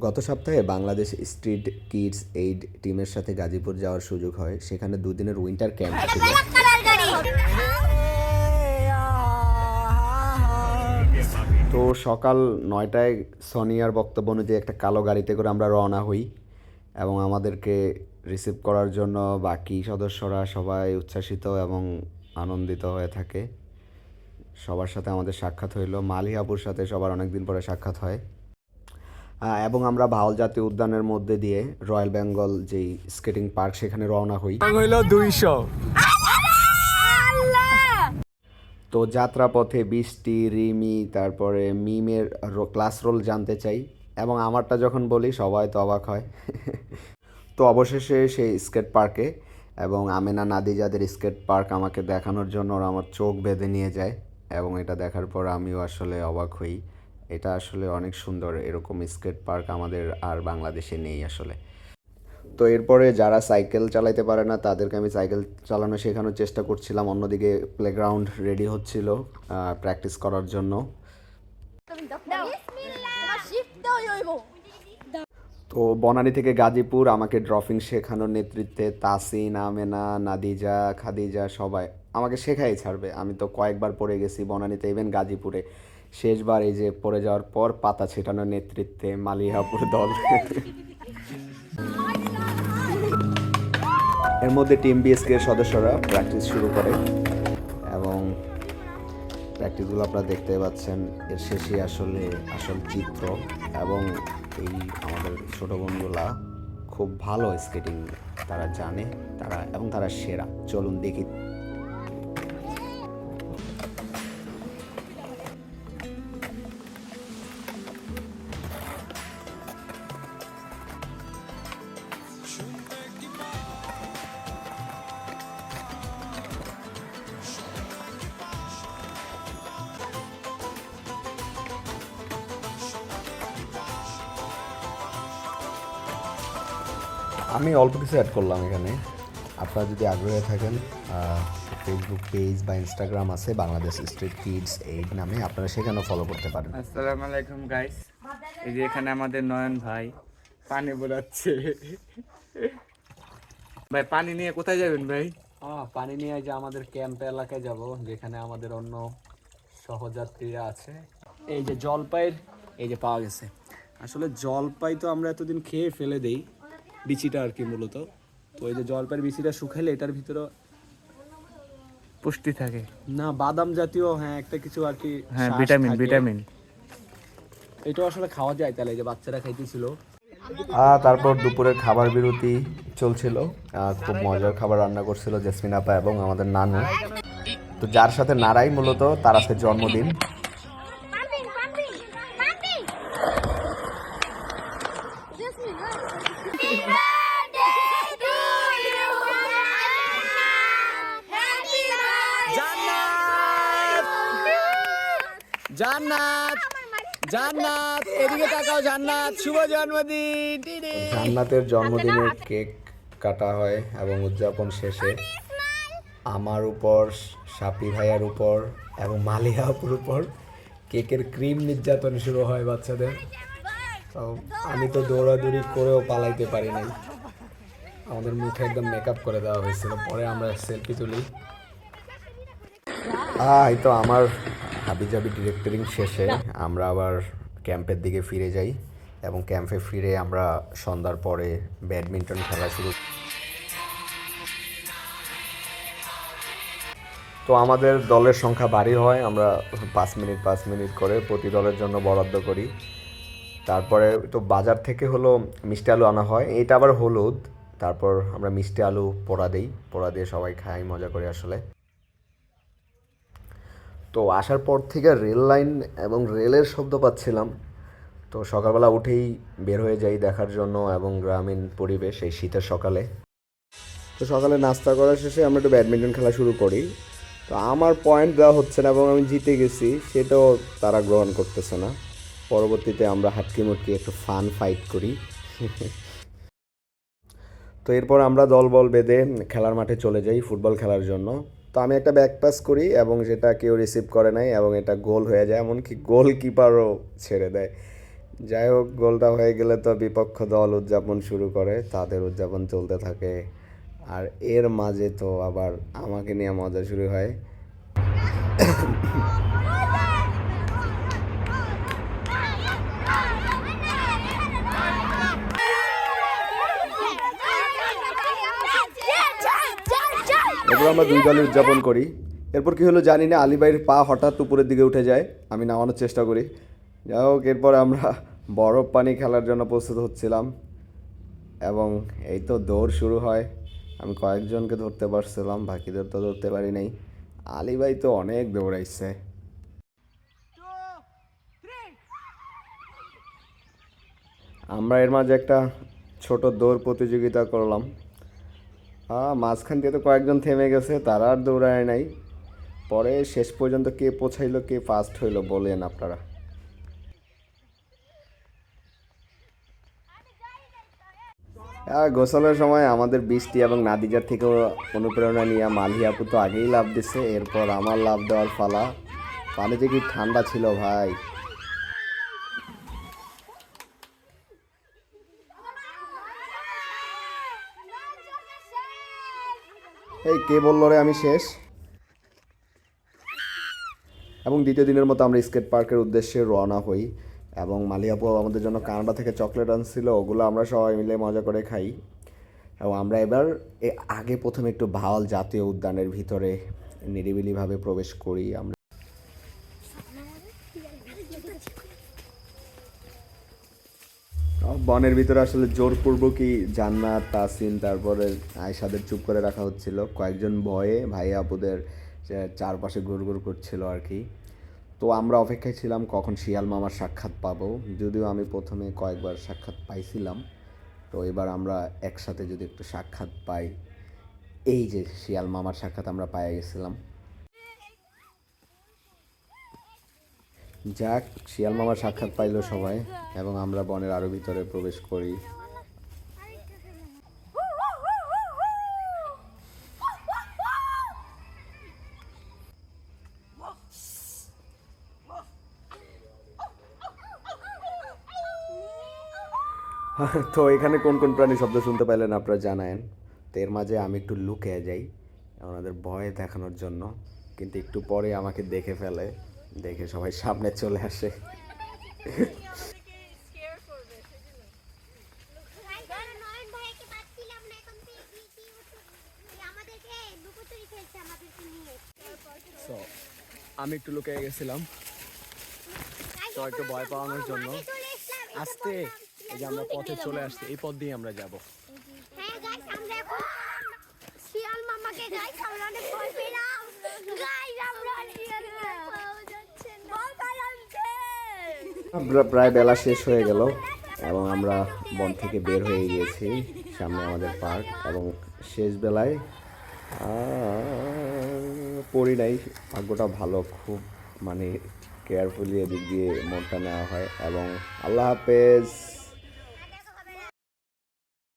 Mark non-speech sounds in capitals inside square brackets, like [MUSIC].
গত সপ্তাহে Bangladesh street kids aid টিমের সাথে গাজীপুর যাওয়ার সুযোগ হয়। সেখানে দুদিনের উইন্টার ক্যাম্প ছিল। তো সকাল নয়টায় সোনিয়ার বক্তব্য অনুযায়ী একটা কালো গাড়িতে করে আমরা রওনা হই এবং আমাদেরকে রিসিভ করার জন্য বাকি সদস্যরা সবাই উচ্ছ্বাসিত এবং আনন্দিত হয়ে থাকে। সবার সাথে আমাদের সাক্ষাৎ হইল। মালিহাপুর সাথে সবার অনেক দিন পরে সাক্ষাৎ হয়। এবং আমরা ভাওল জাতীয় উদ্যানের মধ্যে দিয়ে রয়্যাল বেঙ্গল যেই স্কেটিং পার্ক সেখানে রওনা হই। হইল দুইশো। তো যাত্রাপথে বৃষ্টি রিমি তারপরে মিমের ক্লাস রোল জানতে চাই এবং আমারটা যখন বলি সবাই তো অবাক হয়। তো অবশেষে সেই স্কেট পার্কে এবং আমেনা নাদিজাদের স্কেট পার্ক আমাকে দেখানোর জন্য ওরা আমার চোখ বেঁধে নিয়ে যায় এবং এটা দেখার পর আমিও আসলে অবাক হই। এটা আসলে অনেক সুন্দর, এরকম স্কেট পার্ক আমাদের আর বাংলাদেশে নেই আসলে। তো এরপরে যারা সাইকেল চালাইতে পারে না, তাদেরকে আমি সাইকেল চালানো শেখানোর চেষ্টা করছিলাম। অন্যদিকে প্লেগ্রাউন্ড রেডি হচ্ছিল প্র্যাকটিস করার জন্য। তো বনানী থেকে গাজীপুর আমাকে ড্রপিং শেখানোর নেতৃত্বে তাসিন, আমেনা, নাদিজা, খাদিজা সবাই আমাকে শেখাই ছাড়বে। আমি তো কয়েকবার পড়ে গেছি বনানীতে ইভেন গাজীপুরে। শেষবার এই যে পড়ে যাওয়ার পর পাতা ছেটানোর নেতৃত্বে মালিহাপুর দল। এর মধ্যে টিম বিএসকে সদস্যরা প্র্যাকটিস শুরু করে। এবং প্র্যাকটিসগুলো আপনারা দেখতে পাচ্ছেন, এর শেষে আসলে আসল চিত্র। এবং এই আমাদের ছোট বোনগুলা খুব ভালো স্কেটিং তারা জানে, তারা এবং তারা সেরা। চলুন দেখি আমি অল্প কিছু অ্যাড করলাম এখানে। আপনারা যদি আগ্রহী থাকেন ফেসবুক পেজ বা ইনস্টাগ্রাম আছে বাংলাদেশ স্ট্রিট কিডস এইড নামে আপনারা সেখানেও ফলো করতে পারেন। আসসালামু আলাইকুম গাইস এই যে এখানে আমাদের নয়ন ভাই পানি বোলাচ্ছে ভাই পানি নিয়ে কোথায় যাবেন ভাই? হ্যাঁ পানি নিয়ে যে আমাদের ক্যাম্প এলাকায় যাব যেখানে আমাদের অন্য সহযাত্রীরা আছে। এই যে জলপাইয়ের এই যে পাওয়া গেছে। আসলে জলপাই তো আমরা এতদিন খেয়ে ফেলে দেই বিচিটা আর কি মূলত। তো এই যে জলপাইয়ের বিচিটা শুকাইলে এটার ভিতরে পুষ্টি থাকে। না বাদাম জাতীয় হ্যাঁ একটা কিছু আর কি হ্যাঁ ভিটামিন ভিটামিন। এটা আসলে খাওয়া যায় তাহলে এই যে বাচ্চারা খাইতেছিল। আহ, তারপর দুপুরের খাবার বিরতি চলছিল। আহ, খুব মজার খাবার রান্না করছিল জেসমিন আপা এবং আমাদের নানু। তো যার সাথে নারাই মূলত তার আজকে জন্মদিন। জান্নাত জান্নাত এদিকে তাকাও জান্নাত শুভ জন্মদিন জান্নাতের জন্মদিনের কেক কাটা হয় এবং উদযাপন শেষে আমার উপর সাপি ভাইয়ার উপর এবং মালিয়াপুর উপর কেকের ক্রিম নির্যাতন শুরু হয় বাচ্চাদের। তো আমি তো দৌড়াদৌড়ি করেও পালাইতে পারি নাই। আমাদের মুখে একদম মেকআপ করে দেওয়া হয়েছিল। পরে আমরা সেলফি তুলি। আহ, এই তো আমার হাবিজাবি ডিরেক্টরিং শেষে আমরা আবার ক্যাম্পের দিকে ফিরে যাই এবং ক্যাম্পে ফিরে আমরা সন্ধ্যার পরে ব্যাডমিন্টন খেলা শুরু তো আমাদের দলের সংখ্যা ভারী হয় আমরা পাঁচ মিনিট পাঁচ মিনিট করে প্রতি দলের জন্য বরাদ্দ করি। তারপরে তো বাজার থেকে হলো মিষ্টি আলু আনা হয় এটা আবার হলুদ। তারপর আমরা মিষ্টি আলু পোড়া দিই পোড়া দিয়ে সবাই খাই মজা করে আসলে। তো আসার পর থেকে রেল লাইন এবং রেলের শব্দ পাচ্ছিলাম। তো সকালবেলা উঠেই বের হয়ে যাই দেখার জন্য এবং গ্রামীণ পরিবেশ এই শীতের সকালে। তো সকালে নাস্তা করার শেষে আমরা একটু ব্যাডমিন্টন খেলা শুরু করি। তো আমার পয়েন্ট দেওয়া হচ্ছে না এবং আমি জিতে গেছি, সেটাও তারা গ্রহণ করতেছে না। পরবর্তীতে আমরা হাটকি মুটকি একটু ফান ফাইট করি। তো এরপর আমরা দলবল বেঁধে খেলার মাঠে চলে যাই ফুটবল খেলার জন্য। তো আমি একটা ব্যাক পাস করি এবং সেটা কেউ রিসিভ করে নাই এবং এটা গোল হয়ে যায়, এমনকি গোলকিপারও ছেড়ে দেয়। যাই হোক গোলটা হয়ে গেলে তো বিপক্ষ দল উদযাপন শুরু করে, তাদের উদযাপন চলতে থাকে। আর এর মাঝে তো আবার আমাকে নিয়ে মজা শুরু হয়। এরপর আমরা দুই দলই উদযাপন করি। এরপর কি হলো জানি না, আলিবাইয়ের পা হঠাৎ উপরের দিকে উঠে যায়, আমি নামানোর চেষ্টা করি। যাই হোক, এরপর আমরা বরফ পানি খেলার জন্য প্রস্তুত হচ্ছিলাম এবং এই তো দৌড় শুরু হয়। আমি কয়েকজনকে ধরতে পারছিলাম, বাকিদের তো ধরতে পারি নাই। আলিবাই তো অনেক দৌড়াইছে। আমরা এর মাঝে একটা ছোট দৌড় প্রতিযোগিতা করলাম। মাঝখান দিয়ে তো কয়েকজন থেমে গেছে, তারা আর দৌড়ায় নাই। পরে শেষ পর্যন্ত কে পৌঁছাইলো, কে ফার্স্ট হইল বলেন আপনারা। আর গোসলের সময় আমাদের বৃষ্টি এবং নাদিজার থেকেও অনুপ্রেরণা নিয়ে আপু তো আগেই লাভ দিছে, এরপর আমার লাভ দেওয়ার ফালা। পানি যে কি ঠান্ডা ছিল ভাই। এই কে বলল রে, আমি শেষ? এবং দ্বিতীয় দিনের মতো আমরা স্কেট পার্কের উদ্দেশ্যে রওনা হই। এবং মালিয়াপু আমাদের জন্য কানাডা থেকে চকলেট আনছিল, ওগুলো আমরা সবাই মিলে মজা করে খাই। এবং আমরা এবার এ আগে প্রথমে একটু ভাওয়াল জাতীয় উদ্যানের ভিতরে নিরিবিলিভাবে প্রবেশ করি। আমরা বনের ভিতরে আসলে জোরপূর্বকই জান্নাত তাসিন তারপরে আয়সাদের চুপ করে রাখা হচ্ছিল। কয়েকজন ভয়ে ভাই আপুদের চারপাশে ঘুরঘুর করছিল আর কি। তো আমরা অপেক্ষায় ছিলাম কখন শিয়াল মামার সাক্ষাৎ পাবো। যদিও আমি প্রথমে কয়েকবার সাক্ষাৎ পাইছিলাম। তো এবার আমরা একসাথে যদি একটু সাক্ষাৎ পাই, এই যে শিয়াল মামার সাক্ষাৎ আমরা পাই গেছিলাম। যাক, শিয়াল মামার সাক্ষাৎ পাইলো সবাই এবং আমরা বনের আরও ভিতরে প্রবেশ করি। [LAUGHS] তো এখানে কোন কোন প্রাণী শব্দ শুনতে পাইলেন আপনারা জানায়েন। তো এর মাঝে আমি একটু লুকিয়ে যাই, ওনাদের ভয় দেখানোর জন্য, কিন্তু একটু পরে আমাকে দেখে ফেলে। দেখে সবাই সামনে চলে আসে। আমি একটু লুকিয়ে গেছিলাম। তো একটু ভয় পাওয়ানোর জন্য। আস্তে এই যে আমরা পথে চলে আসছি এই পথ দিয়ে আমরা যাব। হ্যাঁ শিয়াল মামাকে গাইস আমরা অনেক ভয় পেলাম। গাইস আমরা শিয়াল পাওয়া যাচ্ছে না ভয় পালাচ্ছে আমরা প্রায় বেলা শেষ হয়ে গেল এবং আমরা বন থেকে বের হয়ে গিয়েছি সামনে আমাদের পার্ক এবং শেষ বেলায় পড়ি নাই। ভাগ্যটা ভালো, খুব মানে কেয়ারফুলি এদিক দিয়ে মনটা নেওয়া হয় এবং আল্লাহ হাফেজ।